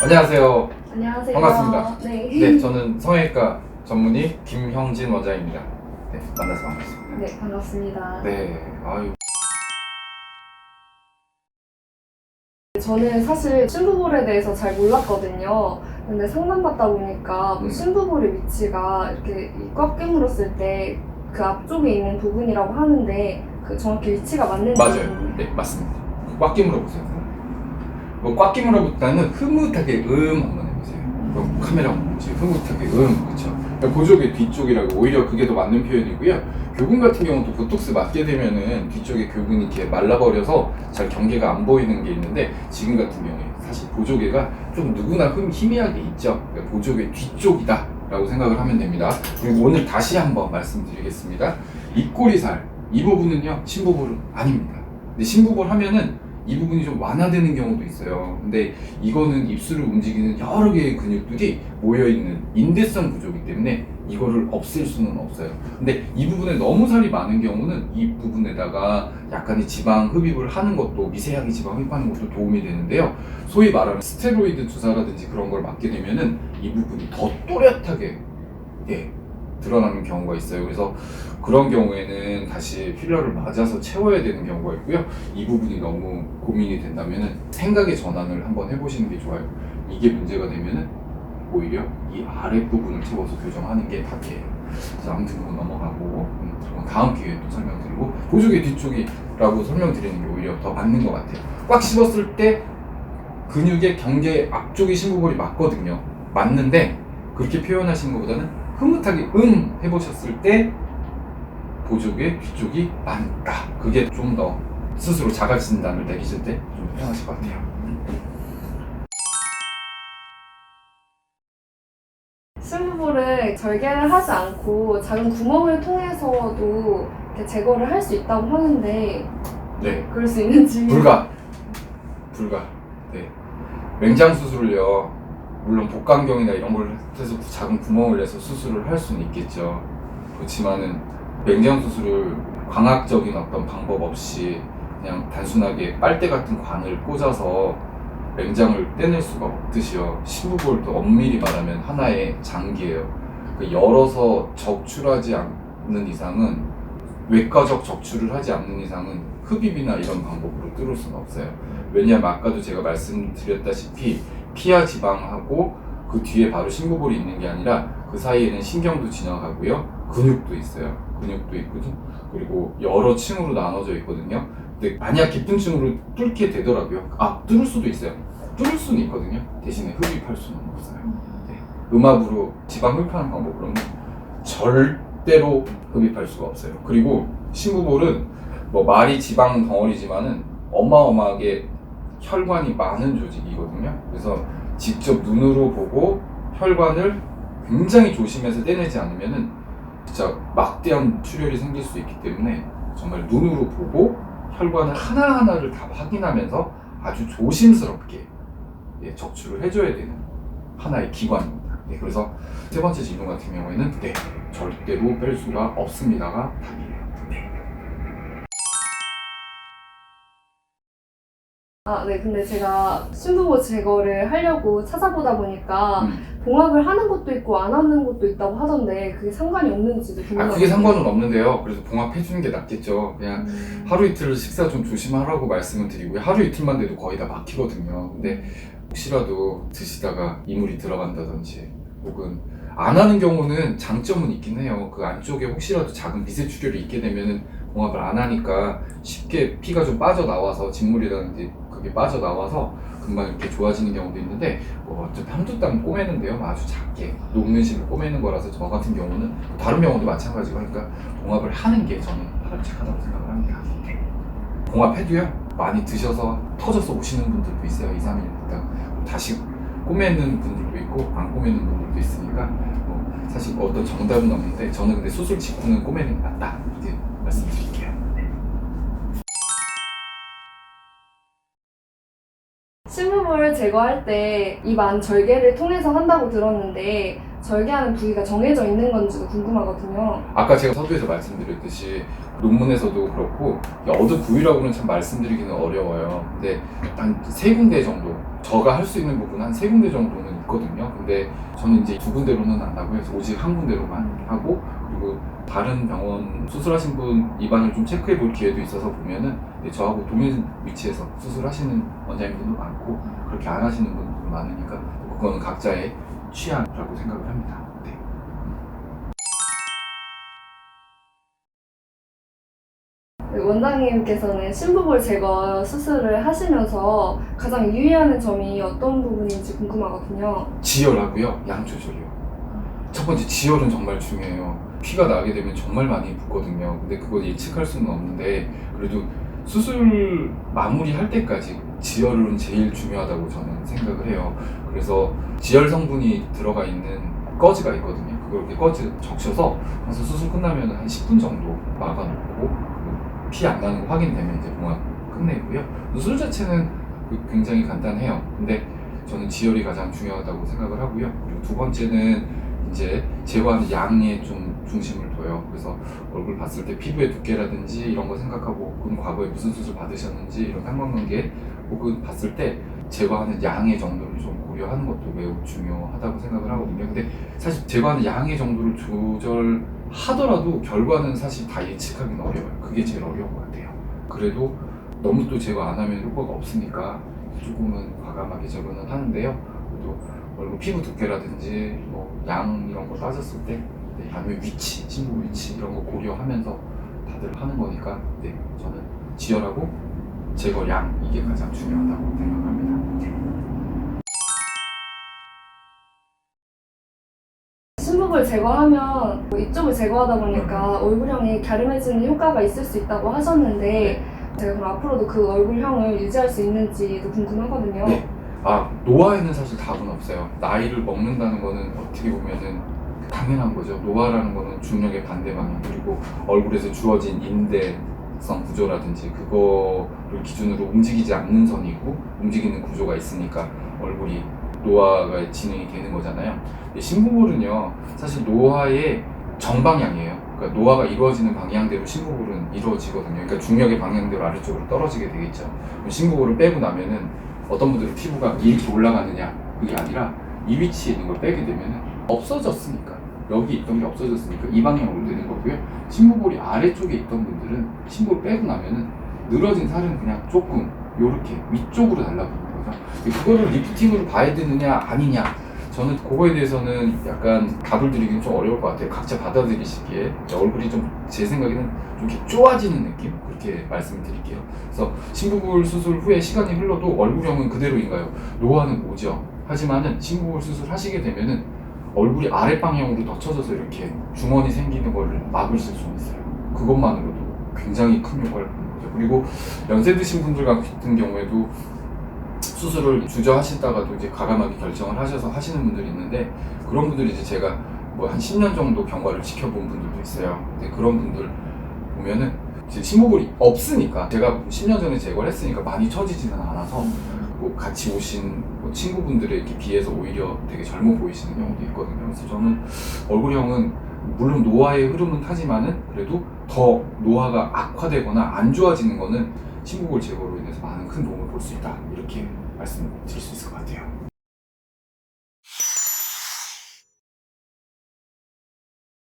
안녕하세요. 안녕하세요. 반갑습니다. 네. 네, 저는 성형외과 전문의 김형진 원장입니다. 네, 만나서 반갑습니다. 네, 반갑습니다. 네, 아유, 저는 사실 신부볼에 대해서 잘 몰랐거든요. 근데 상담받다 보니까 뭐 음. 신부볼의 위치가 이렇게 이꽉 깨물었을 때 그 앞쪽에 있는 부분이라고 하는데 그 정확히 위치가 맞는지 맞아요. 네, 맞습니다. 꽉 끼물어 보세요. 뭐꽉 끼물어 보다는 흐뭇하게 음 한번 해보세요. 그럼 카메라 보지 흐뭇하게 음 그렇죠. 보조개 뒤쪽이라고 오히려 그게 더 맞는 표현이고요. 교근 같은 경우도 보톡스 맞게 되면은 뒤쪽에 교근이 이렇게 말라버려서 잘 경계가 안 보이는 게 있는데 지금 같은 경우에 사실 보조개가 좀 누구나 흠 희미하게 있죠. 그러니까 보조개 뒤쪽이다. 라고 생각을 하면 됩니다. 그리고 오늘 다시 한번 말씀드리겠습니다. 입꼬리살 이 부분은요 신부볼 아닙니다. 근데 신부볼 하면은 이 부분이 좀 완화되는 경우도 있어요. 근데 이거는 입술을 움직이는 여러 개의 근육들이 모여있는 인대성 구조이기 때문에 이거를 없앨 수는 없어요. 근데 이 부분에 너무 살이 많은 경우는 이 부분에다가 약간의 지방 흡입을 하는 것도 미세하게 지방 흡입하는 것도 도움이 되는데요. 소위 말하는 스테로이드 주사라든지 그런 걸 맞게 되면은 이 부분이 더 또렷하게 예, 드러나는 경우가 있어요. 그래서 그런 경우에는 다시 필러를 맞아서 채워야 되는 경우가 있고요. 이 부분이 너무 고민이 된다면은 생각의 전환을 한번 해보시는 게 좋아요. 이게 문제가 되면은 오히려 이 아랫 부분을 채워서 교정하는 게 답이에요. 자, 아무튼 그건 넘어가고 음, 다음 기회에 또 설명드리고 보조개 뒤쪽이라고 설명드리는 게 오히려 더 맞는 것 같아요. 꽉 씹었을 때 근육의 경계 앞쪽이 신부볼이 맞거든요. 맞는데 그렇게 표현하시는 것보다는 흐뭇하게 응 해보셨을 때 보조개 뒤쪽이 맞다. 그게 좀 더 스스로 자가 진단을 내리실 때 좀 편하실 것 같아요. 신부볼을 절개를 하지 않고 작은 구멍을 통해서도 이렇게 제거를 할 수 있다고 하는데 네, 그럴 수 있는지 불가. 불가. 네. 맹장 수술을요. 물론 복강경이나 이런 걸 해서 작은 구멍을 내서 수술을 할 수는 있겠죠. 그렇지만은 맹장 수술을 광학적인 어떤 방법 없이 그냥 단순하게 빨대 같은 관을 꽂아서 맹장을 떼낼 수가 없듯이요. 신부볼도 엄밀히 말하면 하나의 장기예요. 그 열어서 적출하지 않는 이상은 외과적 적출을 하지 않는 이상은 흡입이나 이런 방법으로 뚫을 수는 없어요. 왜냐하면 아까도 제가 말씀드렸다시피 피하 지방하고 그 뒤에 바로 신부볼이 있는 게 아니라 그 사이에는 신경도 지나가고요. 근육도 있어요. 근육도 있거든. 그리고 여러 층으로 나눠져 있거든요. 근데 만약 깊은 층으로 뚫게 되더라고요. 아, 뚫을 수도 있어요. 뚫을 수는 있거든요. 대신에 흡입할 수는 없어요. 네. 음압으로 지방 흡입하는 방법으로는 절대로 흡입할 수가 없어요. 그리고 신부볼은 뭐 말이 지방 덩어리지만은 어마어마하게 혈관이 많은 조직이거든요. 그래서 직접 눈으로 보고 혈관을 굉장히 조심해서 떼내지 않으면은 진짜 막대한 출혈이 생길 수 있기 때문에 정말 눈으로 보고 혈관을 하나하나를 다 확인하면서 아주 조심스럽게 예, 적출을 해줘야 되는 하나의 기관입니다. 네, 그래서 세 번째 질문 같은 경우에는 네, 절대로 뺄 수가 없습니다가 답이에요. 아, 네. 근데 제가 신부볼 제거를 하려고 찾아보다 보니까 음. 봉합을 하는 것도 있고 안 하는 것도 있다고 하던데 그게 상관이 없는지도 아, 궁금해요. 그게 상관은 없는데요. 그래서 봉합해주는 게 낫겠죠. 그냥 음. 하루 이틀 식사 좀 조심하라고 말씀을 드리고요. 하루 이틀만 돼도 거의 다 막히거든요. 근데 혹시라도 드시다가 이물이 들어간다든지 혹은 안 하는 경우는 장점은 있긴 해요. 그 안쪽에 혹시라도 작은 미세 출혈이 있게 되면은 봉합을 안 하니까 쉽게 피가 좀 빠져나와서 진물이라든지 그게 빠져나와서 금방 이렇게 좋아지는 경우도 있는데 뭐 어차피 한두 땀 꼬매는 데요. 아주 작게 녹는 실을 꼬매는 거라서 저 같은 경우는 다른 병원도 마찬가지고 하니까 봉합을 하는 게 저는 바람직하다고 생각을 합니다. 봉합해도요 많이 드셔서 터져서 오시는 분들도 있어요 2, 3일 있다가 다시 꼬매는 분들도 있고 안 꼬매는 분들도 있으니까 뭐 사실 어떤 정답은 없는데 저는 근데 수술 직후는 꼬매는 게 낫다 이렇 제거할 때 입안 절개를 통해서 한다고 들었는데 절개하는 부위가 정해져 있는 건지도 궁금하거든요. 아까 제가 서두에서 말씀드렸듯이 논문에서도 그렇고 어느 부위라고는 참 말씀드리기는 어려워요 근데 한 세 군데 정도 저가 할 수 있는 부분 한 세 군데 정도는 있거든요. 근데 저는 이제 두 군데로는 안 하고요. 그래서 오직 한 군데로만 하고 그리고 다른 병원 수술하신 분 입안을 좀 체크해 볼 기회도 있어서 보면은 네, 저하고 동일 위치에서 수술하시는 원장님들도 많고 그렇게 안 하시는 분들도 많으니까 그거는 각자의 취향이라고 생각을 합니다. 네. 네, 원장님께서는 심부볼 제거 수술을 하시면서 가장 유의하는 점이 어떤 부분인지 궁금하거든요. 지혈하고요, 양 조절이요. 첫 번째 지혈은 정말 중요해요. 피가 나게 되면 정말 많이 붓거든요. 근데 그걸 예측할 수는 없는데 그래도 수술 마무리할 때까지 지혈은 제일 중요하다고 저는 생각을 해요. 그래서 지혈 성분이 들어가 있는 꺼즈가 있거든요. 그걸 이렇게 꺼즈 적셔서 그래서 수술 끝나면 한 10분 정도 막아놓고 피 안 나는 거 확인되면 이제 봉합 끝내고요. 수술 자체는 그 굉장히 간단해요. 근데 저는 지혈이 가장 중요하다고 생각을 하고요. 그리고 두 번째는 이제 제거하는 양에 좀 중심을 둬요. 그래서 얼굴 봤을 때 피부의 두께라든지 이런 거 생각하고 혹은 과거에 무슨 수술 받으셨는지 이런 상관관계 혹은 봤을 때 제거하는 양의 정도를 좀 고려하는 것도 매우 중요하다고 생각을 하거든요. 근데 사실 제거하는 양의 정도를 조절하더라도 결과는 사실 다 예측하기는 어려워요. 그게 제일 어려운 것 같아요. 그래도 너무 또 제거 안 하면 효과가 없으니까 조금은 과감하게 제거는 하는데요. 그래도 얼굴 피부 두께라든지 뭐 양 이런 거 따졌을 때 네, 양의 위치, 친구 위치 이런 거 고려하면서 다들 하는 거니까 네, 저는 지혈하고 제거 양 이게 가장 중요하다고 생각합니다. 네. 심부볼 제거하면 뭐 이쪽을 제거하다 보니까 얼굴형이 갸름해지는 효과가 있을 수 있다고 하셨는데 제가 그럼 앞으로도 그 얼굴형을 유지할 수 있는지도 궁금하거든요. 네. 아 노화에는 사실 답은 없어요. 나이를 먹는다는 거는 어떻게 보면은 당연한 거죠. 노화라는 거는 중력의 반대 방향 그리고 얼굴에서 주어진 인대성 구조라든지 그거를 기준으로 움직이지 않는 선이고 움직이는 구조가 있으니까 얼굴이 노화가 진행이 되는 거잖아요. 근데 심부볼은요 사실 노화의 정방향이에요. 그러니까 노화가 이루어지는 방향대로 심부볼은 이루어지거든요. 그러니까 중력의 방향대로 아래쪽으로 떨어지게 되겠죠. 그럼 심부볼을 빼고 나면은 어떤 분들은 피부가 이렇게 올라가느냐 그게 아니라 이 위치에 있는 걸 빼게 되면은 없어졌으니까 여기 있던 게 없어졌으니까 이 방향으로 되는 거고요. 심부볼이 아래쪽에 있던 분들은 심부볼 빼고 나면은 늘어진 살은 그냥 조금 요렇게 위쪽으로 달라붙는 거죠. 그거를 리프팅으로 봐야 되느냐 아니냐 저는 그거에 대해서는 약간 답을 드리기는 좀 어려울 것 같아요. 각자 받아들이시기에 얼굴이 좀 제 생각에는 좀 이렇게 쪼아지는 느낌 그렇게 말씀을 드릴게요. 그래서 심부볼 수술 후에 시간이 흘러도 얼굴형은 그대로인가요? 노화는 오죠. 하지만은 심부볼 수술 하시게 되면은 얼굴이 아랫 방향으로 덧쳐져서 이렇게 주머니 생기는 걸 막으실 수 있어요. 그것만으로도 굉장히 큰 효과를 보는 거죠. 그리고 연세 드신 분들 같은 경우에도 수술을 주저하시다가도 이제 과감하게 결정을 하셔서 하시는 분들이 있는데 그런 분들이 이제 제가 뭐 한 10년 정도 경과를 지켜본 분들도 있어요. 근데 그런 분들 보면은 이제 심호흡이 없으니까 제가 10년 전에 제거를 했으니까 많이 처지지는 않아서 뭐 같이 오신 뭐 친구분들에 비해서 오히려 되게 젊어 보이시는 경우도 있거든요. 그래서 저는 얼굴형은 물론 노화의 흐름은 타지만은 그래도 더 노화가 악화되거나 안 좋아지는 거는 심부골 제거로 인해서 많은 큰 도움을 볼 수 있다 이렇게 말씀드릴 수 있을 것 같아요.